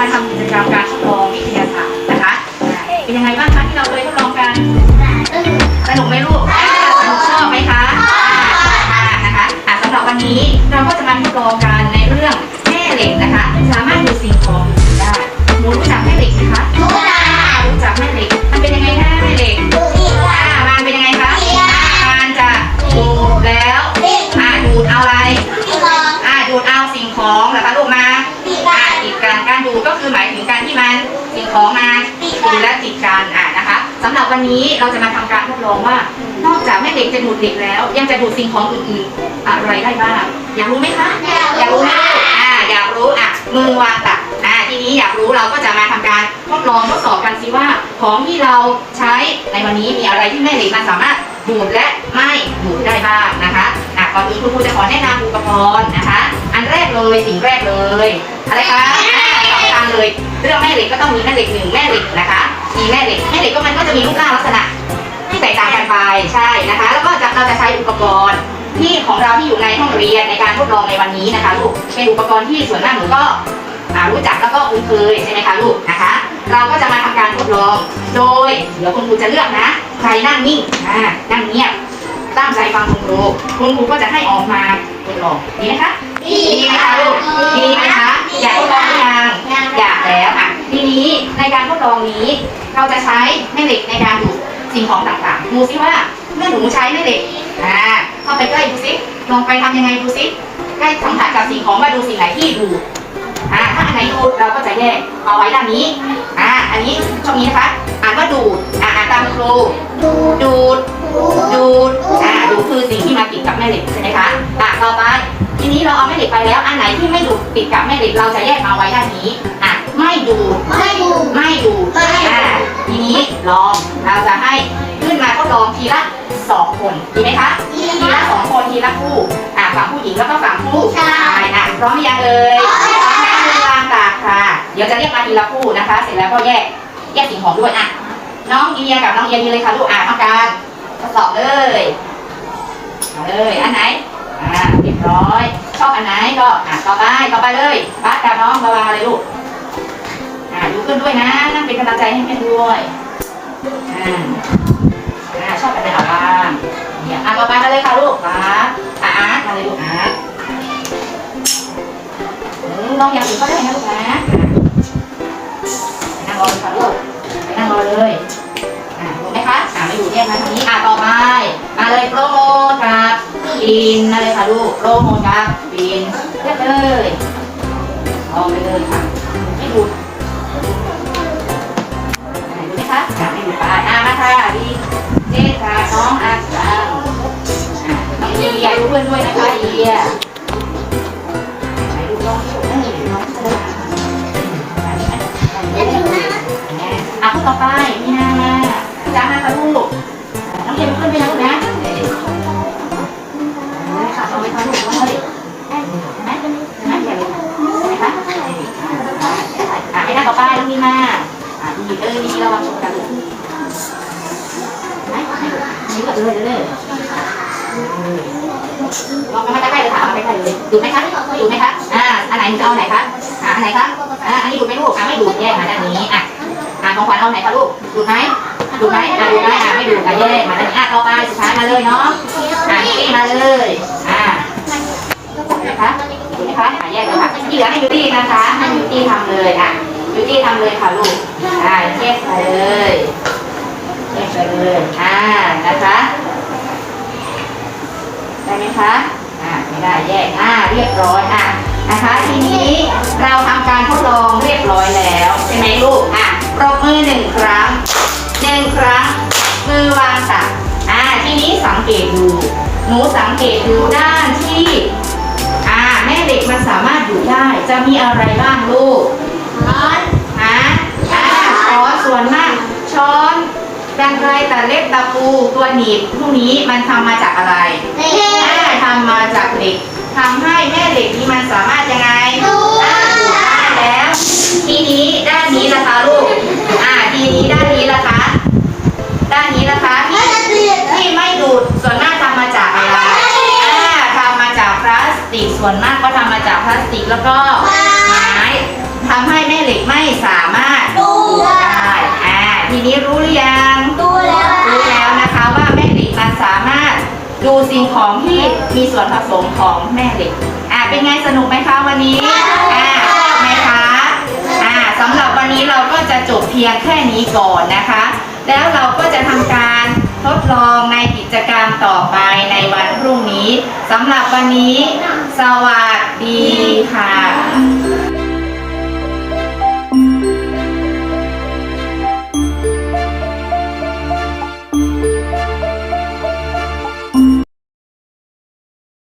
มาทำกิจกรรมการทดลองวิทยาศาสตร์นะคะ เป็นยังไงบ้างคะที่เราเคยทดลองกัน สนุกไหมลูกสนุกชอบไหมคะนะคะสำหรับวันนี้เราก็จะมาทดลองกันในเรื่องแม่เหล็กนะคะ สามารถดูดสิ่งของ อ่าติดกันการดูก็คือหมายถึงการที่มันสิ่งของมาดูและติดกันอ่านะคะสำหรับวันนี้เราจะมาทำการทดลองว่า นอกจากแม่เหล็กจะดูดเหล็กแล้ว ยังจะดูดสิ่งของอื่นๆอะไรได้บ้างอยากรู้ไหมคะอยากรู้ไหมอ่าอยากรู้อะมือวางตักอ่าทีนี้อยากรู้เราก็จะมาทำการทดลองทดสอบกันสิว่าของที่เราใช้ในวันนี้มีอะไรที่แม่เหล็กมันสามารถดูดและไม่ดูดได้บ้างนะคะ ก่อนอื่นคุณครูจะขอแนะนำอุปกรณ์นะคะ อันแรกเลยสิ่งแรกเลย อะไรคะอ่าสำคัญเลยเรื่องแม่เหล็กก็ต้องมีแม่เหล็กหนึ่งแม่เหล็กนะคะมีแม่เหล็กแม่เหล็กก็มันก็จะมีรูปร่างลักษณะที่แตกต่างกันไปใช่นะคะ แล้วก็จะเราจะใช้อุปกรณ์ที่ของเราที่อยู่ในห้องเรียนในการทดลองในวันนี้นะคะลูกเป็นอุปกรณ์ที่ส่วนมากหนูก็รู้จักแล้วก็คุ้นเคยใช่ไหมคะลูกนะคะ เราก็จะมาทำการทดลอง โดยเดี๋ยวคุณครูจะเลือกนะ ใครนั่งนิ่งนั่งเงียบ ตั้งใจฟังคุณครูคุณครูก็จะให้ออกมาทดลองดีไหมคะดีไหมคะลูกดีไหมคะอยากทดลองหรือยังอยากแล้วอะทีนี้ในการทดลองนี้ เราจะใช้แม่เหล็กในการดูดสิ่งของต่างๆดูซิว่าเมื่อหนูใช้แม่เหล็กอ่าเข้าไปใกล้ดูซิลองไปทำยังไงดูซิใกล้สัมผัสกับสิ่งของว่าดูสิ่งไหนที่ดูอ่าถ้าอันไหนดูเราก็จะแยกเอาไว้ด้านนี้อ่า อันนี้ช่องนี้นะคะ อ่านว่าดูดอ่าอ่านตามครู ดูด ดูด อ่าดูดคือสิ่งที่มาติดกับแม่เหล็กใช่ไหมคะ อ่าต่อไป ทีนี้เราเอาแม่เหล็กไปแล้ว อันไหนที่ไม่ดูดติดกับแม่เหล็กเราจะแยกเอาไว้ด้านนี้ อะไม่ดูด ไม่ดูอ่าทีนี้ลอง เราจะให้ขึ้นมาทดลองทีละสองคน ดีไหมคะ ทีละสองคนทีละคู่ อ่าฝั่งผู้หญิงแล้วก็ฝั่งผู้ชาย อะพร้อมหรือยังเอ่ย เดี๋ยวจะเรียกมาทีละคู่นะคะ เสร็จแล้วก็แยกแยกสิ่งของด้วยอะน้องเอียกับน้องเอียยืนเลยค่ะลูกอะทำการทดสอบเลยมาเลยอันไหนอ่าเรียบร้อย ชอบอันไหนก็อะต่อไปต่อไปเลยป้ากับน้องระวังอะไรลูกอ่าดูขึ้นด้วยนะนั่งเป็นกำลังใจให้แม่ด้วยอ่า กมาทางนี้อะต่อไป มาเลยโปรโมทครับบินมาเลยค่ะลูกโปรโมทครับบินเรียกเลยลองไปเลยค่ะไม่ดูดูไหมคะอะไม่ดูไปอะมาค่ะดีเจ๊ค่ะน้องอาจังอะน้องเอียดูเพื่อนด้วยนะคะเอียไหนดูน้องที่อยู่นั่นน้องสลาอันนี้อันนี้อะพูดต่อไป เลยเลยลองมาใกล้ๆเลยค่ะเอาใกล้ๆเลยดูไหมคะดูไหมคะอ่าอันไหนจะเอาไหนคะอ่าอันไหนคะอ่าอันนี้ดูไหมลูกอ่าไม่ดูแยกมาด้านนี้อะอ่าของขวัญเอาไหนคะลูกดูไหมดูไหมอ่าดูไหมอ่าไม่ดูอะแยกมาด้านนี้อะต่อไปสุดท้ายมาเลยเนาะอ่านี่มาเลยอ่าดูไหมคะดูไหมคะอ่าแยกเลยค่ะที่เหลือให้บิวตี้นะคะให้บิวตี้ทำเลยอะบิวตี้ทำเลยค่ะลูกอ่าเช็คไปเลยเช็คไปเลยอ่านะคะ ได้ไหมคะอ่าไม่ได้แยกอ่าเรียบร้อยอะนะคะ ทีนี้เราทำการทดลองเรียบร้อยแล้วใช่ไหมลูกอะปรบมือหนึ่งครั้งหนึ่งครั้งมือวางตักอ่าทีนี้สังเกตดูหนูสังเกตดูด้านที่อ่าแม่เหล็กมันสามารถอยู่ได้จะมีอะไรบ้างลูกฮะอ่าช้อนส่วนมากช้อนกันไกรตัดเล็บตะปูตัวหนีบพวกนี้มันทำมาจากอะไรอ่า ทำมาจากเหล็กทำให้แม่เหล็กนี้มันสามารถยังไงอ่าดูดได้แล้ว ทีนี้ด้านนี้นะคะลูก อ่า ทีนี้ด้านนี้ละคะ ด้านนี้นะคะที่ที่ไม่ดูดส่วนมากทำมาจากอะไรอ่าทำมาจากพลาสติกส่วนมากก็ทำมาจากพลาสติกแล้วก็ไม้ทำให้แม่เหล็กไม่สามารถดูดได้ อ่า ทีนี้รู้หรือยังดูแล้ว ดูสิ่งของที่มีส่วนผสมของแม่เหล็ก อ่าเป็นไงสนุกไหมคะวันนี้ อ่าชอบไหมคะ อ่าสำหรับวันนี้เราก็จะจบเพียงแค่นี้ก่อนนะคะ แล้วเราก็จะทำการทดลองในกิจกรรมต่อไปในวันพรุ่งนี้สำหรับวันนี้ สวัสดีค่ะ